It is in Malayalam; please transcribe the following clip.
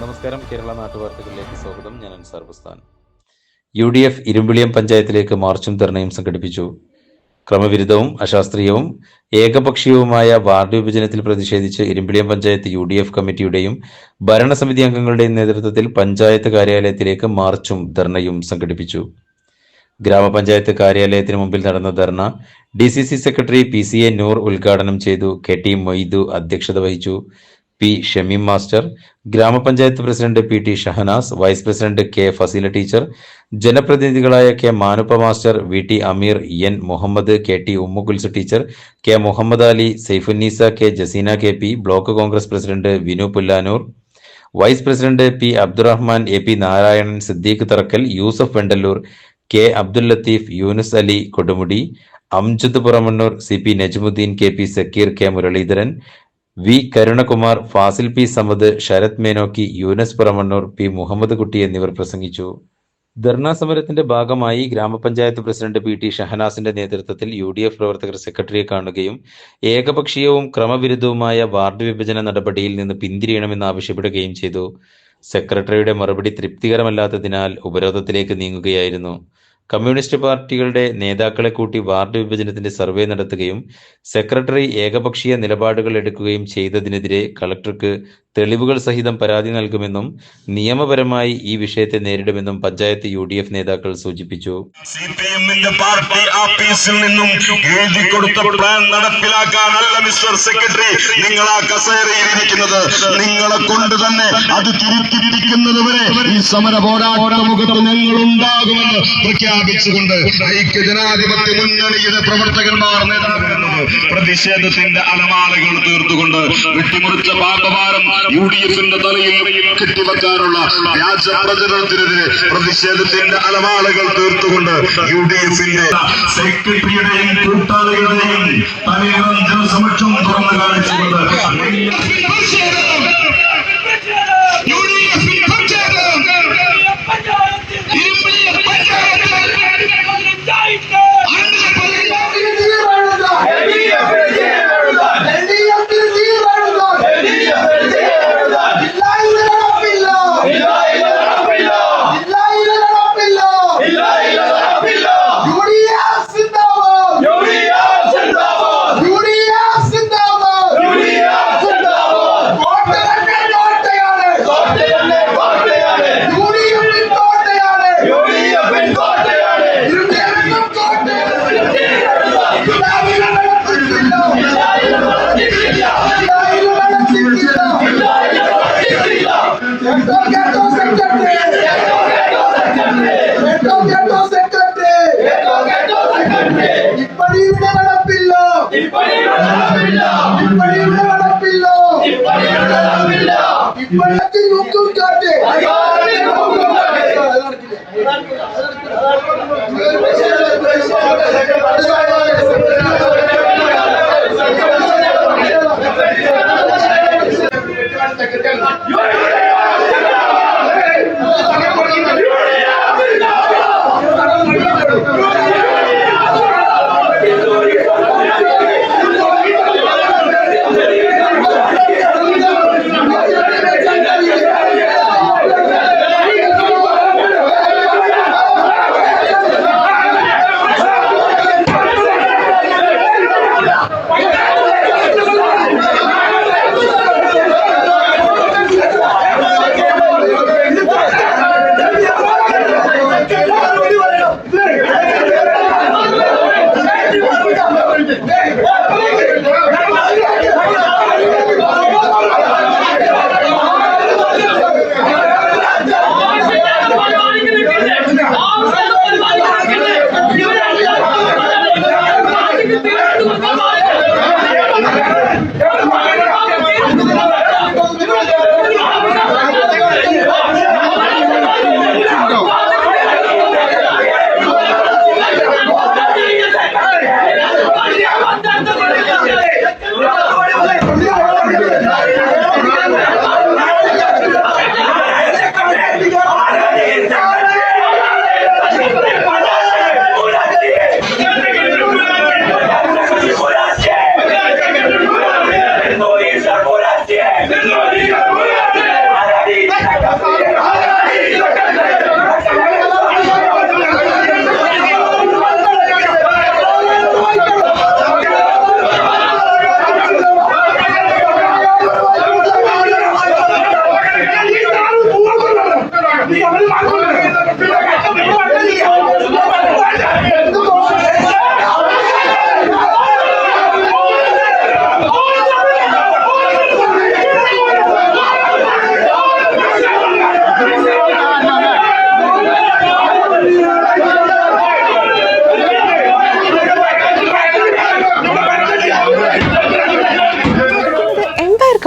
നമസ്കാരം കേരള നാട്ടുവാർത്തകളിലേക്ക് സ്വാഗതം. ഞാൻ Ansar Bustan. U D F Irumbiliyam പഞ്ചായത്തിലേക്ക് മാർച്ചും ധർണയും സംഘടിപ്പിച്ചു. ക്രമവിരുദ്ധവും അശാസ്ത്രീയവും ഏകപക്ഷീയവുമായ വാർഡ് വിഭജനത്തിൽ പ്രതിഷേധിച്ച് Irumbiliyam panchayat U D F കമ്മിറ്റിയുടെയും ഭരണസമിതി അംഗങ്ങളുടെയും നേതൃത്വത്തിൽ പഞ്ചായത്ത് കാര്യാലയത്തിലേക്ക് മാർച്ചും ധർണയും സംഘടിപ്പിച്ചു. ഗ്രാമപഞ്ചായത്ത് കാര്യാലയത്തിന് മുമ്പിൽ നടന്ന ധർണ D C C secretary P C A Noor ഉദ്ഘാടനം ചെയ്തു. കെ ടി മൊയ്തു അധ്യക്ഷത വഹിച്ചു. പി ഷമീം മാസ്റ്റർ ഗ്രാമപഞ്ചായത്ത് president P T Shahnas vice president K Fazeela teacher ജനപ്രതിനിധികളായ K Manuppa master V T Ameer N Muhammad K T Ummukulsu teacher K Muhammad Ali Saifunnisa K Jaseena K P block Congress president Vinu Pullanur vice president P Abdurahman A P Narayanan Siddique Tharakkal Yusuf Vendallur K Abdul Latheef Yunus Ali Kodumudi Amjad Puramannur C P Najmuddeen K P Sakkir K Muraleedharan V Karunakumar Fazil P Samad Sarath Menokki Yunus Puramannur P Muhammad Kutty എന്നിവർ പ്രസംഗിച്ചു. ധർണാ സമരത്തിന്റെ ഭാഗമായി ഗ്രാമപഞ്ചായത്ത് പ്രസിഡന്റ് പി ടി ഷഹനാസിന്റെ നേതൃത്വത്തിൽ യു ഡി എഫ് പ്രവർത്തകർ സെക്രട്ടറിയെ കാണുകയും ഏകപക്ഷീയവും ക്രമവിരുദ്ധവുമായ വാർഡ് വിഭജന നടപടിയിൽ നിന്ന് പിന്തിരിയണമെന്ന് ആവശ്യപ്പെടുകയും ചെയ്തു. സെക്രട്ടറിയുടെ മറുപടി തൃപ്തികരമല്ലാത്തതിനാൽ ഉപരോധത്തിലേക്ക് നീങ്ങുകയായിരുന്നു. കമ്മ്യൂണിസ്റ്റ് പാർട്ടികളുടെ നേതാക്കളെ കൂട്ടി വാർഡ് വിഭജനത്തിന്റെ സർവേ നടത്തുകയും സെക്രട്ടറി ഏകപക്ഷീയ നിലപാടുകൾ എടുക്കുകയും ചെയ്തതിനെതിരെ കളക്ടർക്ക് തെളിവുകൾ സഹിതം പരാതി നൽകുമെന്നും നിയമപരമായി ഈ വിഷയത്തെ നേരിടുമെന്നും പഞ്ചായത്ത് യു ഡി എഫ് നേതാക്കൾ സൂചിപ്പിച്ചു. സി പാർട്ടി ആഫീസിൽ നിന്നും എഴുതി കൊടുത്ത പ്ലാൻ നടപ്പിലാക്കാനല്ല മിസ്റ്റർ സെക്രട്ടറി നിങ്ങൾ ആ കസേരയിൽ നിങ്ങളെ കൊണ്ട് തന്നെ അത് തിരുത്തിരിക്കുന്നത് വരെ ഈ സമര പോരാട്ട മുഖത്ത് ഞങ്ങൾ ഉണ്ടാകുമെന്ന് പ്രഖ്യാപിച്ചുകൊണ്ട് ഐക്യ ജനാധിപത്യ മുന്നണിയുടെ പ്രവർത്തകന്മാർ നേതാക്കളുന്നത് പ്രതിഷേധത്തിന്റെ അലമാലകൾ തീർത്തുകൊണ്ട് വെട്ടിമുറിച്ച പാപഭാരം യു ഡി എഫിന്റെ തലയിൽ കെട്ടിവെക്കാനുള്ള വ്യാജ പ്രചരണത്തിനെതിരെ പ്രതിഷേധത്തിന്റെ അലമാലകൾ തീർത്തുകൊണ്ട് യു ഡി എഫിന്റെ സെക്രട്ടറിയുടെയും കൂട്ടാളികളുടെയും തലയിളം ജനസമക്ഷം തുറന്നു കാണിച്ചുകൊണ്ട് ഇപ്പടിയുടെ ਜਿੰਦਾਬਾਦ ¡Es lo diga